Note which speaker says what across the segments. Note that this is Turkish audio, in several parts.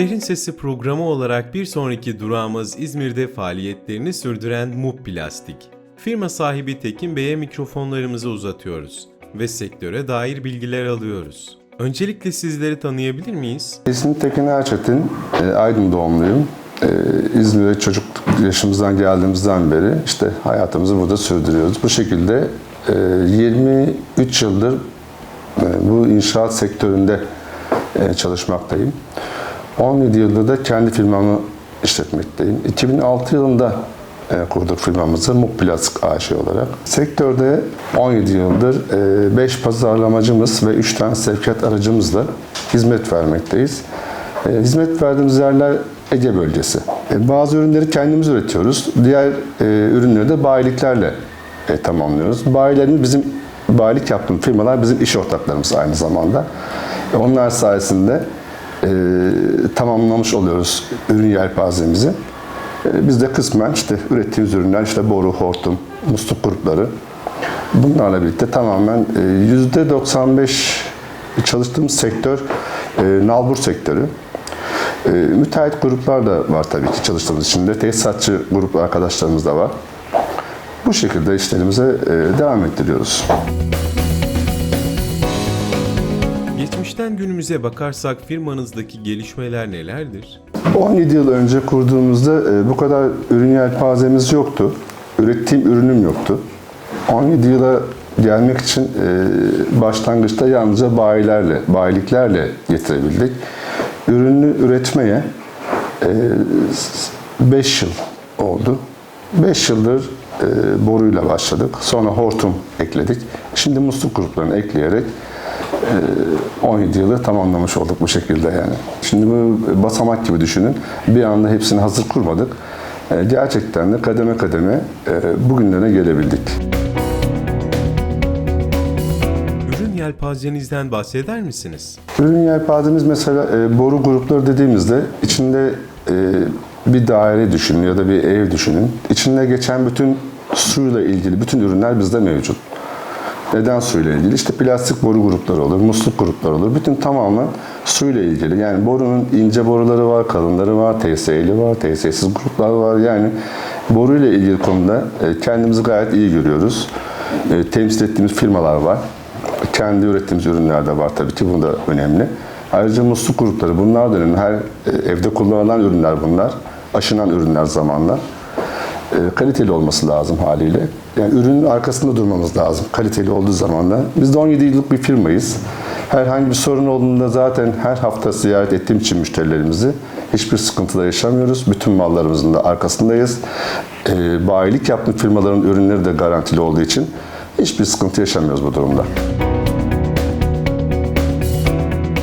Speaker 1: Şehrin Sesi programı olarak bir sonraki durağımız İzmir'de faaliyetlerini sürdüren MUB Plastik. Firma sahibi Tekin Bey'e mikrofonlarımızı uzatıyoruz ve sektöre dair bilgiler alıyoruz. Öncelikle sizleri tanıyabilir miyiz?
Speaker 2: İsmim Tekin Erçetin, e, Aydın doğumluyum. E, İzmir'e çocukluk yaşımızdan geldiğimizden beri işte hayatımızı burada sürdürüyoruz. Bu şekilde e, 23 yıldır e, bu inşaat sektöründe e, çalışmaktayım. 17 yıldır da kendi firmamı işletmekteyim. 2006 yılında e, kurduk firmamızı Muk Plastik AŞ olarak. Sektörde 17 yıldır 5 pazarlamacımız ve 3 tane sevkiyat aracımızla hizmet vermekteyiz. E, Hizmet verdiğimiz yerler Ege bölgesi. E, Bazı ürünleri kendimiz üretiyoruz. Diğer e, ürünleri de bayiliklerle e, tamamlıyoruz. Bayilerimiz bizim bayilik yaptığım firmalar bizim iş ortaklarımız aynı zamanda. E, Onlar sayesinde e, tamamlamış oluyoruz ürün yelpazemizi. E, Biz de kısmen işte ürettiğimiz ürünler işte boru, hortum, musluk grupları bunlarla birlikte tamamen e, yüzde 95 çalıştığımız sektör e, nalbur sektörü. E, müteahhit gruplar da var tabii ki çalıştığımız içinde. Tesisatçı grup arkadaşlarımız da var. Bu şekilde işlerimize e, devam ettiriyoruz.
Speaker 1: Geçmişten günümüze bakarsak firmanızdaki gelişmeler nelerdir?
Speaker 2: 17 yıl önce kurduğumuzda e, bu kadar ürün yelpazemiz yoktu. Ürettiğim ürünüm yoktu. 17 yıla gelmek için e, başlangıçta yalnızca bayilerle, bayiliklerle getirebildik. Ürünü üretmeye 5 yıl oldu. 5 yıldır e, boruyla başladık. Sonra hortum ekledik. Şimdi musluk gruplarını ekleyerek 17 yılı tamamlamış olduk bu şekilde yani. Şimdi bu basamak gibi düşünün. Bir anda hepsini hazır kurmadık. E, Gerçekten de kademe kademe e, bugünlere gelebildik.
Speaker 1: Ürün yelpazenizden bahseder misiniz?
Speaker 2: Ürün yelpazemiz mesela e, boru grupları dediğimizde içinde e, bir daire düşünün ya da bir ev düşünün. İçinde geçen bütün suyla ilgili bütün ürünler bizde mevcut. Neden suyla ilgili? İşte plastik boru grupları olur, musluk grupları olur. Bütün tamamen suyla ilgili. Yani borunun ince boruları var, kalınları var, TSE'li var, TSE'siz gruplar var. Yani boruyla ilgili konuda e, kendimizi gayet iyi görüyoruz. E, Temsil ettiğimiz firmalar var. Kendi ürettiğimiz ürünler de var tabii ki. Bu da önemli. Ayrıca musluk grupları bunlar da önemli. Her e, evde kullanılan ürünler bunlar. Aşınan ürünler zamanla e, kaliteli olması lazım haliyle. Yani ürünün arkasında durmamız lazım kaliteli olduğu zaman da. Biz de 17 yıllık bir firmayız. Herhangi bir sorun olduğunda zaten her hafta ziyaret ettiğim için müşterilerimizi hiçbir sıkıntıda yaşamıyoruz. Bütün mallarımızın da arkasındayız. E, bayilik yaptığım firmaların ürünleri de garantili olduğu için hiçbir sıkıntı yaşamıyoruz bu durumda.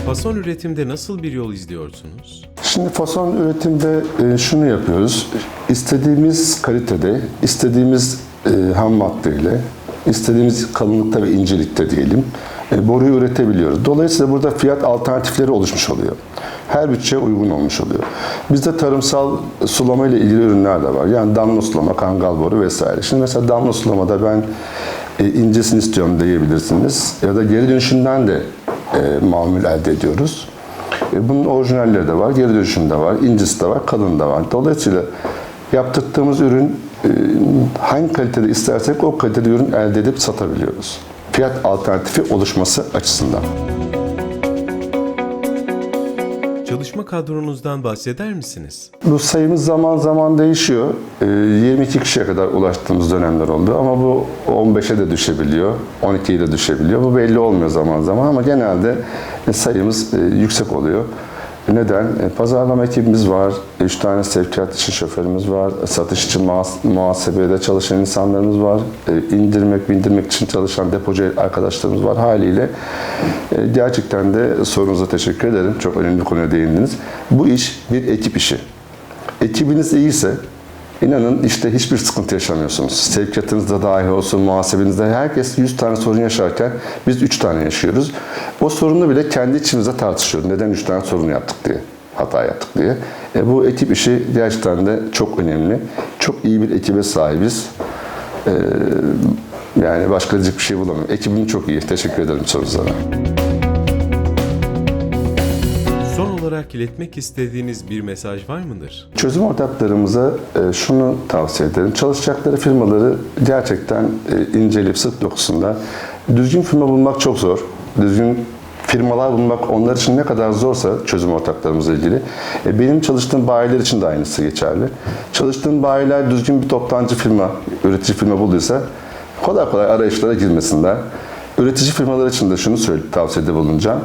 Speaker 1: Fason üretimde nasıl bir yol izliyorsunuz?
Speaker 2: Şimdi fason üretimde e, şunu yapıyoruz. İstediğimiz kalitede, istediğimiz e, ham maddeyle, istediğimiz kalınlıkta ve incelikte diyelim e, boruyu üretebiliyoruz. Dolayısıyla burada fiyat alternatifleri oluşmuş oluyor. Her bütçeye uygun olmuş oluyor. Bizde tarımsal sulama ile ilgili ürünler de var. Yani damla sulama, kangal boru vesaire. Şimdi mesela damla sulamada ben incesini istiyorum diyebilirsiniz. Ya da geri dönüşümden de e, mamul elde ediyoruz. E, Bunun orijinalleri de var, geri dönüşüm de var, incisi de var, kalın da var. Dolayısıyla yaptırdığımız ürün e, hangi kalitede istersek o kalitede ürün elde edip satabiliyoruz. Fiyat alternatifi oluşması açısından.
Speaker 1: Çalışma kadronuzdan bahseder misiniz?
Speaker 2: Bu sayımız zaman zaman değişiyor. E, 22 kişiye kadar ulaştığımız dönemler oldu ama bu 15'e de düşebiliyor, 12'ye de düşebiliyor. Bu belli olmuyor zaman zaman ama genelde sayımız e, yüksek oluyor. Neden? E, Pazarlama ekibimiz var, 3 tane sevkiyat için şoförümüz var, satış için muhas- muhasebede çalışan insanlarımız var, e, indirmek, bindirmek için çalışan depocu arkadaşlarımız var. Haliyle e, gerçekten de sorunuza teşekkür ederim. Çok önemli konuya değindiniz. Bu iş bir ekip işi. Ekibiniz iyiyse inanın işte hiçbir sıkıntı yaşamıyorsunuz. Sevkiyatınızda dahi olsun, muhasebenizde herkes 100 tane sorun yaşarken biz 3 tane yaşıyoruz. O sorunu bile kendi içimizde tartışıyoruz. Neden 3 tane sorun yaptık diye, hata yaptık diye. E, bu ekip işi gerçekten de çok önemli. Çok iyi bir ekibe sahibiz. E, yani başka bir şey bulamıyorum. Ekibim çok iyi. Teşekkür ederim sorunuza.
Speaker 1: Olarak iletmek istediğiniz bir mesaj var mıdır?
Speaker 2: Çözüm ortaklarımıza e, şunu tavsiye ederim. Çalışacakları firmaları gerçekten e, inceleyip sık dokusunlar. Düzgün firma bulmak çok zor. Düzgün firmalar bulmak onlar için ne kadar zorsa çözüm ortaklarımızla ilgili. e, Benim çalıştığım bayiler için de aynısı geçerli. Çalıştığım bayiler düzgün bir toptancı firma, üretici firma bulduysa kolay kolay arayışlara girmesinler. Üretici firmalar için de şunu söyle, tavsiyede bulunacağım.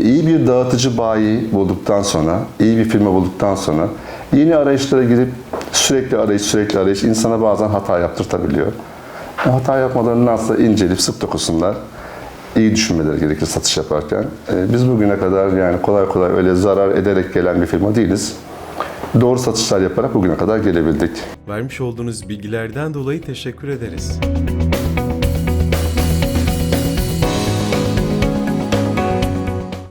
Speaker 2: İyi bir dağıtıcı bayi bulduktan sonra, iyi bir firma bulduktan sonra yeni arayışlara girip sürekli arayış, sürekli arayış insana bazen hata yaptırtabiliyor. O hata yapmalarındansa inceleyip sık dokusunlar. İyi düşünmeleri gerekir satış yaparken. Ee, Biz bugüne kadar yani kolay kolay öyle zarar ederek gelen bir firma değiliz. Doğru satışlar yaparak bugüne kadar gelebildik.
Speaker 1: Vermiş olduğunuz bilgilerden dolayı teşekkür ederiz.